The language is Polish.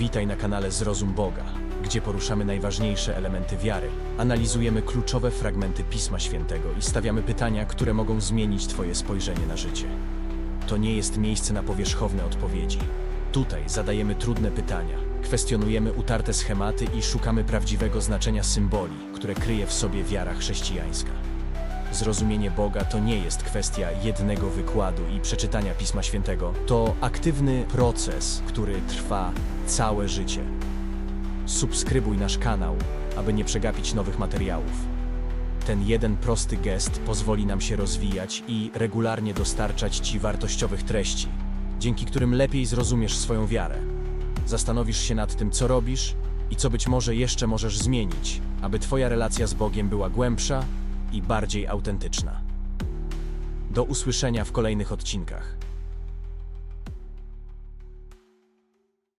Witaj na kanale Zrozum Boga, gdzie poruszamy najważniejsze elementy wiary, analizujemy kluczowe fragmenty Pisma Świętego i stawiamy pytania, które mogą zmienić Twoje spojrzenie na życie. To nie jest miejsce na powierzchowne odpowiedzi. Tutaj zadajemy trudne pytania, kwestionujemy utarte schematy i szukamy prawdziwego znaczenia symboli, które kryje w sobie wiara chrześcijańska. Zrozumienie Boga to nie jest kwestia jednego wykładu i przeczytania Pisma Świętego. To aktywny proces, który trwa całe życie. Subskrybuj nasz kanał, aby nie przegapić nowych materiałów. Ten jeden prosty gest pozwoli nam się rozwijać i regularnie dostarczać Ci wartościowych treści, dzięki którym lepiej zrozumiesz swoją wiarę. Zastanowisz się nad tym, co robisz i co być może jeszcze możesz zmienić, aby Twoja relacja z Bogiem była głębsza i bardziej autentyczna. Do usłyszenia w kolejnych odcinkach.